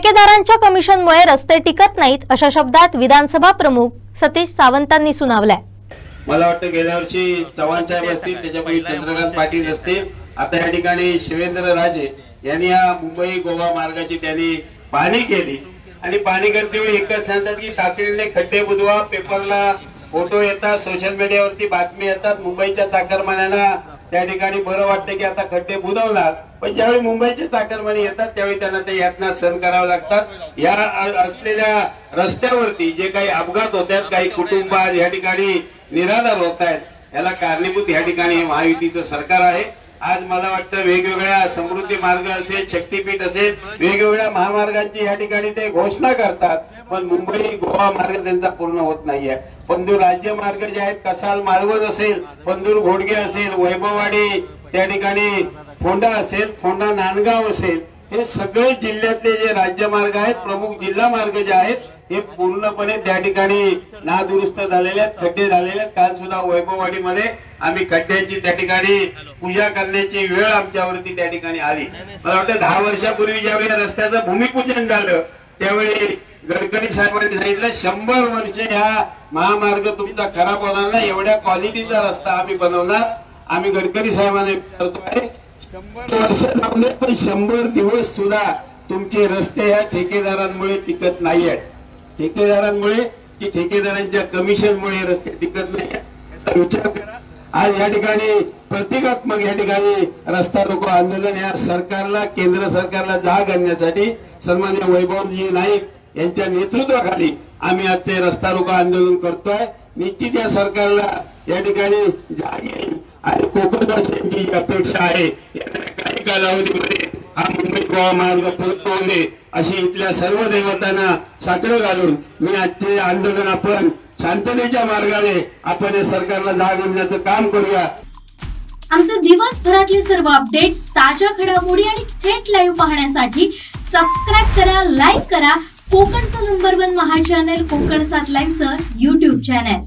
ठेकेदारांच्या कमिशनमुळे रस्ते टिकत नाहीत अशा शब्दात विधानसभा प्रमुख सतीश सावंतांनी सुनावलाय. मला वाटतं गेल्या वर्षी चव्हाण साहेब असतील त्याच्यापैकी चंद्रकांत पाटील असतील आता या ठिकाणी शिवेंद्र राजे यांनी या मुंबई गोवा मार्गाची त्यांनी पाहणी केली. आणि पाहणी करतेवेळी एकच सांगतात की तातडीने खड्डे बुधवा पेपरला फोटो येतात सोशल मीडियावरती बातमी येतात मुंबईच्या चाकरमान्यांना त्या ठिकाणी बरं वाटतं की आता खड्डे बुधवणार पण ज्यावेळी मुंबईचे चाकरमानी येतात त्यावेळी त्यांना त्या यातना सहन करावं लागतात. या असलेल्या रस्त्यावरती जे काही अपघात होत आहेत काही कुटुंब या ठिकाणी निराधार होत आहेत. याला कारणीभूत या ठिकाणी महायुतीचं सरकार आहे. आज मला वाटतं वेगवेगळ्या समृद्धी मार्ग असेल शक्तीपीठ असेल वेगवेगळ्या महामार्गांची या ठिकाणी ते घोषणा करतात. पण मुंबई गोवा मार्ग त्यांचा पूर्ण होत नाहीये. पंदूर राज्य मार्ग जे आहेत कसाल मालवण असेल पंदूर घोडगे असेल वैभववाडी त्या ठिकाणी फोंडा असेल फोंडा नांदगाव असेल हे सगळे जिल्ह्यातले जे राज्यमार्ग आहेत प्रमुख जिल्हा मार्ग जे आहेत हे पूर्णपणे त्या ठिकाणी नादुरुस्त झालेले आहेत खड्डे झालेले आहेत. काल सुद्धा वैभववाडीमध्ये आम्ही खड्ड्यांची त्या ठिकाणी पूजा करण्याची वेळ आमच्यावरती त्या ठिकाणी आली. मला वाटतं दहा वर्षापूर्वी ज्यावेळी रस्त्याचं भूमिपूजन झालं त्यावेळी गडकरी साहेबांनी सांगितलं शंभर वर्ष ह्या महामार्ग तुमचा खराब होणार नाही एवढ्या क्वालिटीचा रस्ता आम्ही बनवणार. आम्ही गडकरी साहेबांना करतोय शंभर वर्ष पण शंभर दिवस सुद्धा तुमचे रस्ते या ठेकेदारांमुळे टिकत नाही आहेत. ठेकेदारांमुळे की ठेकेदारांच्या कमिशनमुळे रस्ते टिकत नाही याचा विचार करा. आज या ठिकाणी प्रतिकात्मक या ठिकाणी रस्ता रोको आंदोलन या सरकारला केंद्र सरकारला जाग आणण्यासाठी सन्मान्य वैभवजी नाईक यांच्या नेतृत्वाखाली आम्ही आज ते रस्ता रोको आंदोलन करतोय. निश्चित या सरकारला या ठिकाणी जाग येईल. आणि कोकणवासियांची अपेक्षा आहे येणाऱ्या काही कालावधीमध्ये हा मुंबई गोवा मार्ग परत होऊ दे अशी इथल्या सर्व देवतांना साकडं घालून मी आजचे आंदोलन आपण शांततेच्या मार्गाने आपण या सरकारला जाग आणण्याचं काम करूया. आमचे दिवसभरातले सर्व अपडेट्स ताज्या घडामोडी आणि थेट लाईव्ह पाहण्यासाठी सबस्क्राईब करा लाईक करा. कोकणचं नंबर वन महा चॅनल कोकण सात लाईव्हचं युट्यूब चॅनल